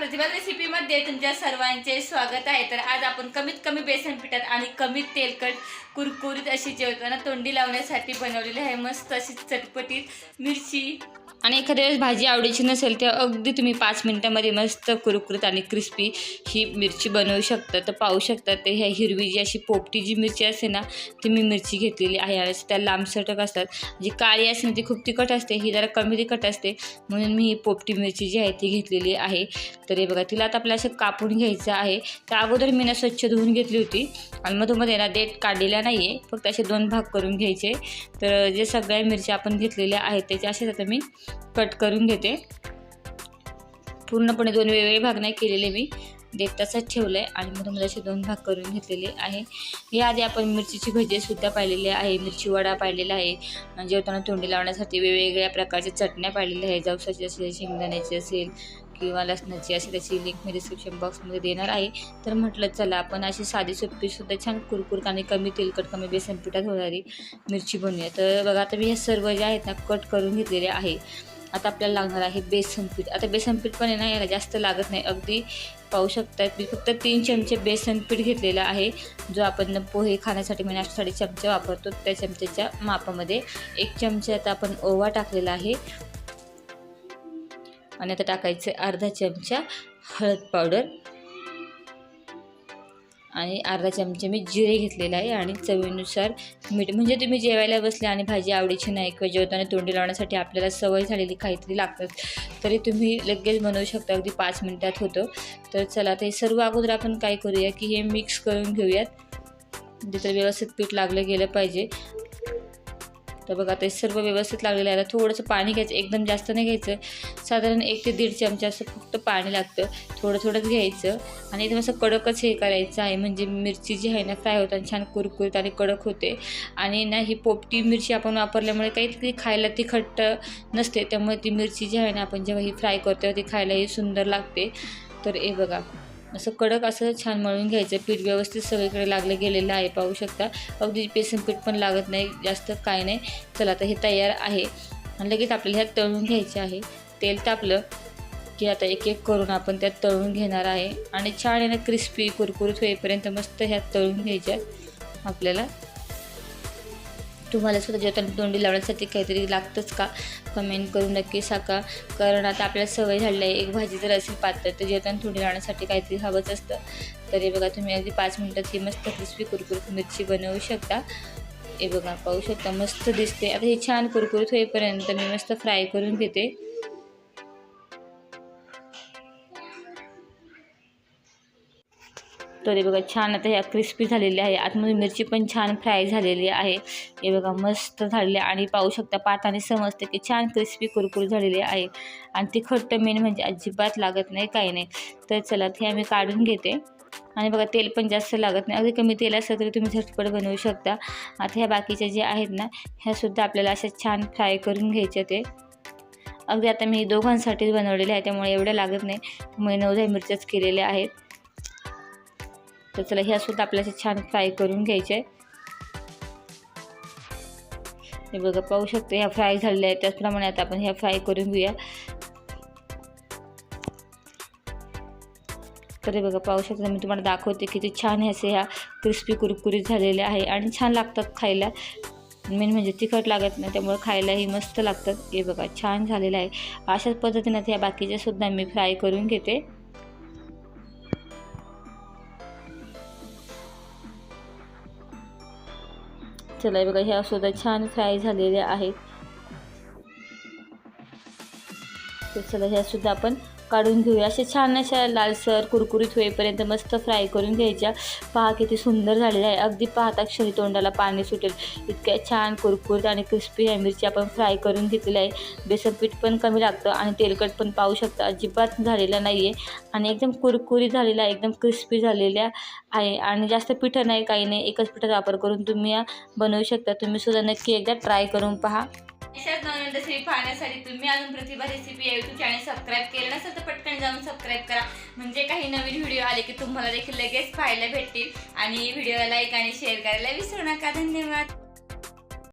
प्रतिभा रेसिपीमध्ये तुमच्या सर्वांचे स्वागत आहे. तर आज आपण कमीत कमी बेसन पिठात आणि कमी तेलकट कुरकुरीत अशी जेवताना तोंडी लावण्यासाठी बनवलेली आहे मस्त अशी चटपटीत मिरची. आणि एखाद्या वेळेस भाजी आवडीची नसेल तर अगदी तुम्ही पाच मिनटामध्ये मस्त कुरकुरीत आणि क्रिस्पी ही मिरची बनवू शकता. तर पाहू शकता ते ह्या हिरवी जी अशी पोपटी जी मिरची असते ना ती मी मिरची घेतलेली आहे. यावेळेस त्या लांबसटक असतात. जी काळी असते ना ती खूप तिखट असते. ही जरा कमी तिखट असते. म्हणून मी ही पोपटी मिरची जी आहे ती घेतलेली आहे. तर हे बघा तिला आता आपल्याला असं कापून घ्यायचं आहे. त्या अगोदर मी ना स्वच्छ धुवून घेतली होती. आणि मधोमध्ये ना देठ काढलेला नाही आहे फक्त असे दोन भाग करून घ्यायचे. तर जे सगळ्या मिरच्या आपण घेतलेल्या आहेत त्याचे असेच आता मी कट करून घेते. पूर्णपणे दोन वेगवेगळे भाग नाही केलेले मी. देठ तसंच ठेवलं आहे आणि मधोमध्ये असे दोन भाग करून घेतलेले आहे. याआधी आपण मिरचीची भजीसुद्धा पाहिलेली आहे. मिरची वडा पाहिलेला आहे. जेवताना तोंडी लावण्यासाठी वेगवेगळ्या प्रकारच्या चटण्या पाहिलेल्या आहे जवसाची असेल शेंगदाण्याची असेल किंवा लसणाची अशी त्याची लिंक मी डिस्क्रिप्शन बॉक्समध्ये देणार आहे. तर म्हटलं चला आपण अशी साधी सुद्धा छान कुरकुर आणि कमी तेलकट कमी बेसन पिठात होणारी मिरची बनवूया. तर बघा आता मी हे सर्व जे आहेत ना कट करून घेतलेले आहे. आता आपल्याला लागणार आहे बेसन पीठ. आता बेसन पीठ पण आहे ना याला जास्त लागत नाही. अगदी पाहू शकतात मी फक्त तीन चमचे बेसन पीठ घेतलेला आहे जो आपण पोहे खाण्यासाठी म्हणजे नाश्त्यासाठी चमचा वापरतो. त्या चमच्याच्या मापामध्ये एक चमचा आता आपण ओवा टाकलेला आहे. आणि आता टाकायचं अर्धा चमचा हळद पावडर. आणि अर्धा चमचा मी जिरे घेतलेलं आहे आणि चवीनुसार मीठ. म्हणजे तुम्ही जेवायला बसले आणि भाजी आवडीची नाही किंवा जेवताना तोंडी लावण्यासाठी आपल्याला सवय झालेली काहीतरी लागतात तरी तुम्ही लगेच बनवू शकता. अगदी पाच मिनटात होतं. तर चला ते सर्व अगोदर आपण काय करूया की हे मिक्स करून घेऊयात. म्हणजे तर व्यवस्थित पीठ लागलं गेलं पाहिजे. तर बघा ते सर्व व्यवस्थित लागलेलं आहे. आता थोडंसं पाणी घ्यायचं एकदम जास्त नाही घ्यायचं. साधारण एक ते दीड चमचा असं फक्त पाणी लागतं. थोडं थोडंच घ्यायचं. आणि एकदम असं कडकच हे करायचं आहे. म्हणजे मिरची जी आहे ना फ्राय होताना छान कुरकुरीत आणि कडक होते. आणि ना ही पोपटी मिरची आपण वापरल्यामुळे काहीतरी खायला ती खट्ट नसते. त्यामुळे ती मिरची जी आहे ना आपण जेव्हा ही फ्राय करतो ती खायलाही सुंदर लागते. तर हे बघा. असं कडक असं छान मळून घ्यायचं. पीठ व्यवस्थित सगळीकडे लागलं गेलेलं आहे पाहू शकता. अगदी बेसन पीठ पण लागत नाही जास्त काय नाही. चला आता हे तयार आहे. आणि लगेच आपल्याला ह्यात तळून घ्यायचे आहे. तेल तापलं की आता एक एक करून आपण त्यात तळून घेणार आहे. आणि छान आहे ना क्रिस्पी कुरकुरीत होईपर्यंत मस्त ह्यात तळून घ्यायच्या आपल्याला तुम्हाला सुद्धा जेवताना तोंडी लावण्यासाठी काहीतरी लागतंच का? कमेंट करून नक्की सांगा. कारण आता आपल्याला सवय झाली आहे एक भाजी जर असेल पातळ तर जेवताना तोंडी लावण्यासाठी काहीतरी हवंच असतं. तरी बघा तुम्ही अगदी पाच मिनटात ही मस्त क्रिस्पी कुरकुरीत मिरची बनवू शकता. हे बघा पाहू शकता मस्त दिसते. आता हे छान कुरकुरीत होईपर्यंत मी मस्त फ्राय करून घेते. तर हे बघा छान आता ह्या क्रिस्पी झालेली आहे. आतमध्ये मिरची पण छान फ्राय झालेली आहे. हे बघा मस्त झालेली आणि पाहू शकता पाताने समजते की छान क्रिस्पी कुरकुर झालेली आहे. आणि ती खट्ट मेन म्हणजे अजिबात लागत नाही काही नाही. तर चला हे आम्ही काढून घेते. आणि बघा तेल पण जास्त लागत नाही. अगदी कमी तेल असलं तरी तुम्ही झटपट बनवू शकता. आता ह्या बाकीच्या ज्या आहेत ना ह्यासुद्धा आपल्याला अशा छान फ्राय करून घ्यायच्या ते. अगदी आता मी दोघांसाठीच बनवलेले आहे त्यामुळे एवढं लागत नाही. त्यामुळे नवदहा मिरच्याच केलेल्या आहेत. तर चला ह्या सुद्धा आपल्याला छान फ्राय करून घ्यायचे. हे बघा पाहू शकतो ह्या फ्राय झालेल्या आहेत. त्याचप्रमाणे आता आपण ह्या फ्राय करून घेऊया. तर हे बघा पाहू शकता मी तुम्हाला दाखवते किती छान असे ह्या क्रिस्पी कुरकुरीत झालेल्या आहे आणि छान लागतात खायला. मेन म्हणजे तिखट लागत नाही त्यामुळे खायलाही मस्त लागतात. हे बघा छान झालेलं आहे. अशाच पद्धतीनं ह्या बाकीच्या सुद्धा मी फ्राय करून घेते. चला बघा ह्या सुद्धा छान फ्राय झालेल्या आहेत. तर चला ह्या सुद्धा आपण काढून घेऊया. अशा छान अशा लालसर कुरकुरीत होईपर्यंत मस्त फ्राय करून घ्यायच्या. पहा किती सुंदर झालेलं आहे. अगदी पाहता क्षणी तोंडाला पाणी सुटेल. इतक्या छान कुरकुरीत आणि क्रिस्पी ह्या मिरची आपण फ्राय करून घेतलेली आहे. बेसन पीठ पण कमी लागतं आणि तेलकट पण पाहू शकता. अजिबात झालेलं नाही आहे आणि एकदम कुरकुरीत झालेला आहे. एकदम क्रिस्पी झालेल्या आहे. आणि जास्त पिठं नाही काही नाही. एकच पिठाचा वापर करून तुम्ही बनवू शकता. तुम्हीसुद्धा नक्की एकदा ट्राय करून पहा. अशाच नवीन रेसिपी पाहण्यासाठी तुम्ही अजून प्रतिभा रेसिपी या युट्यूब चॅनल सबस्क्राईब केलं नसेल तर पटकन जाऊन सबस्क्राईब करा. म्हणजे काही नवीन व्हिडिओ आले की तुम्हाला देखील लगेच पाहायला भेटतील. आणि व्हिडिओला लाईक आणि शेअर करायला विसरू नका. धन्यवाद.